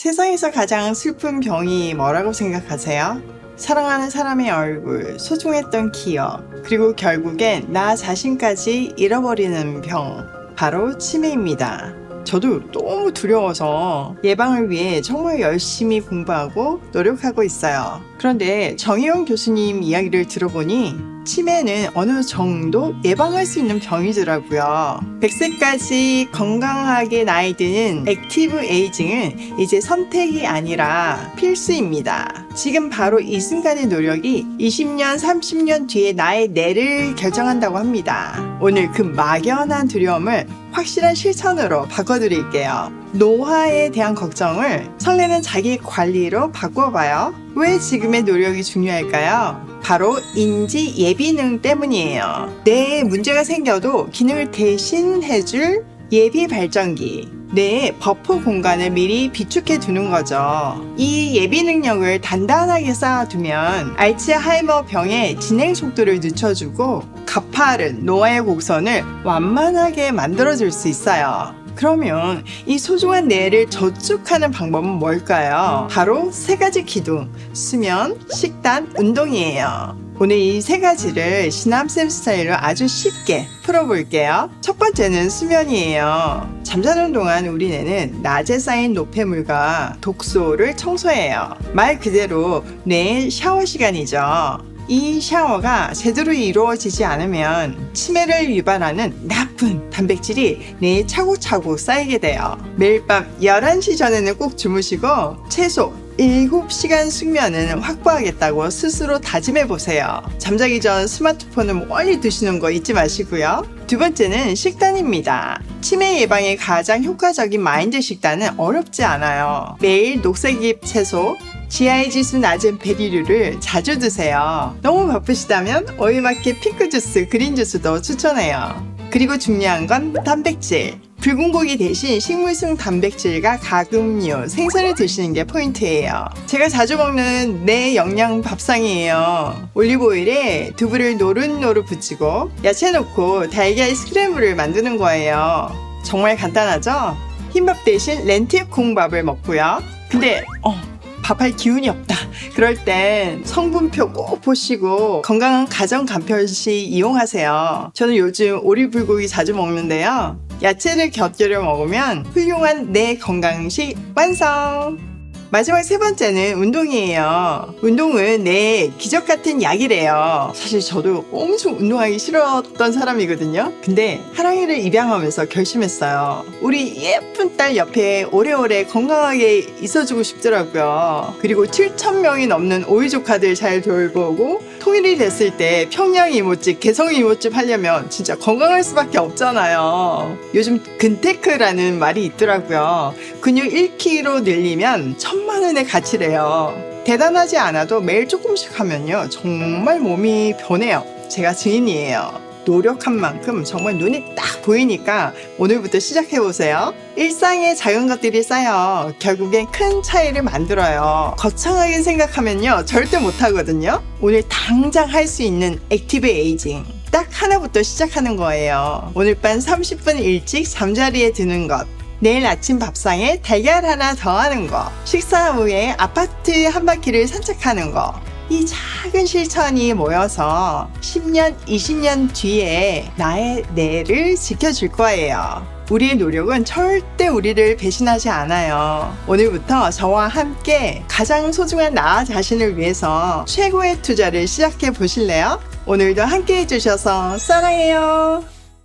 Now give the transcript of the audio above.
세상에서 가장 슬픈 병이 뭐라고 생각하세요? 사랑하는 사람의 얼굴, 소중했던 기억, 그리고 결국엔 나 자신까지 잃어버리는 병. 바로 치매입니다. 저도 너무 두려워서 예방을 위해 정말 열심히 공부하고 노력하고 있어요. 그런데 정희원 교수님 이야기를 들어보니 치매는 어느 정도 예방할 수 있는 병이더라고요. 100세까지 건강하게 나이 드는 액티브 에이징은 이제 선택이 아니라 필수입니다. 지금 바로 이 순간의 노력이 20년, 30년 뒤에 나의 내를 결정한다고 합니다. 오늘 그 막연한 두려움을 확실한 실천으로 바꿔드릴게요. 노화에 대한 걱정을 설레는 자기 관리로 바꿔봐요. 왜 지금의 노력이 중요할까요? 바로 인지 예비능 때문이에요. 뇌에 문제가 생겨도 기능을 대신 해줄 예비 발전기. 뇌의 버프 공간을 미리 비축해 두는 거죠. 이 예비 능력을 단단하게 쌓아두면 알츠하이머 병의 진행 속도를 늦춰주고 가파른 노화의 곡선을 완만하게 만들어줄 수 있어요. 그러면 이 소중한 뇌를 저축하는 방법은 뭘까요? 바로 세 가지 기둥, 수면, 식단, 운동이에요. 오늘 이 세 가지를 시남쌤 스타일로 아주 쉽게 풀어볼게요. 첫 번째는 수면이에요. 잠자는 동안 우리 뇌는 낮에 쌓인 노폐물과 독소를 청소해요. 말 그대로 뇌의 샤워 시간이죠. 이 샤워가 제대로 이루어지지 않으면 치매를 유발하는 나쁜 단백질이 뇌에 차곡차곡 쌓이게 돼요. 매일 밤 11시 전에는 꼭 주무시고 최소 7시간 숙면은 확보하겠다고 스스로 다짐해 보세요. 잠자기 전 스마트폰을 멀리 두시는 거 잊지 마시고요. 두 번째는 식단입니다. 치매 예방에 가장 효과적인 마인드 식단은 어렵지 않아요. 매일 녹색잎 채소, GI 지수 낮은 베리류를 자주 드세요. 너무 바쁘시다면 오일마켓 핑크 주스, 그린 주스도 추천해요. 그리고 중요한 건 단백질. 붉은 고기 대신 식물성 단백질과 가금류, 생선을 드시는 게 포인트예요. 제가 자주 먹는 내 영양 밥상이에요. 올리브오일에 두부를 노릇노릇 붙이고 야채 넣고 달걀 스크램블을 만드는 거예요. 정말 간단하죠? 흰밥 대신 렌틸 콩밥을 먹고요. 근데 어 밥할 기운이 없다. 그럴 땐 성분표 꼭 보시고 건강한 가정 간편식 이용하세요. 저는 요즘 오리불고기 자주 먹는데요. 야채를 곁들여 먹으면 훌륭한 내 건강식 완성! 마지막 세 번째는 운동이에요. 운동은 내 기적 같은 약이래요. 사실 저도 엄청 운동하기 싫었던 사람이거든요. 근데 하랑이를 입양하면서 결심했어요. 우리 예쁜 딸 옆에 오래오래 건강하게 있어주고 싶더라고요. 그리고 7,000명이 넘는 오이 조카들 잘 돌보고 통일이 됐을 때 평양 이모집, 개성 이모집 하려면 진짜 건강할 수밖에 없잖아요. 요즘 근테크라는 말이 있더라고요. 근육 1kg 늘리면 천만 원의 가치래요. 대단하지 않아도 매일 조금씩 하면요. 정말 몸이 변해요. 제가 증인이에요. 노력한 만큼 정말 눈이 딱 보이니까 오늘부터 시작해보세요. 일상에 작은 것들이 쌓여 결국엔 큰 차이를 만들어요. 거창하게 생각하면요. 절대 못하거든요. 오늘 당장 할 수 있는 액티브 에이징. 딱 하나부터 시작하는 거예요. 오늘 밤 30분 일찍 잠자리에 드는 것. 내일 아침 밥상에 달걀 하나 더하는 거. 식사 후에 아파트 한 바퀴를 산책하는 거. 이 작은 실천이 모여서 10년, 20년 뒤에 나의 뇌를 지켜줄 거예요. 우리의 노력은 절대 우리를 배신하지 않아요. 오늘부터 저와 함께 가장 소중한 나 자신을 위해서 최고의 투자를 시작해 보실래요? 오늘도 함께 해주셔서 사랑해요.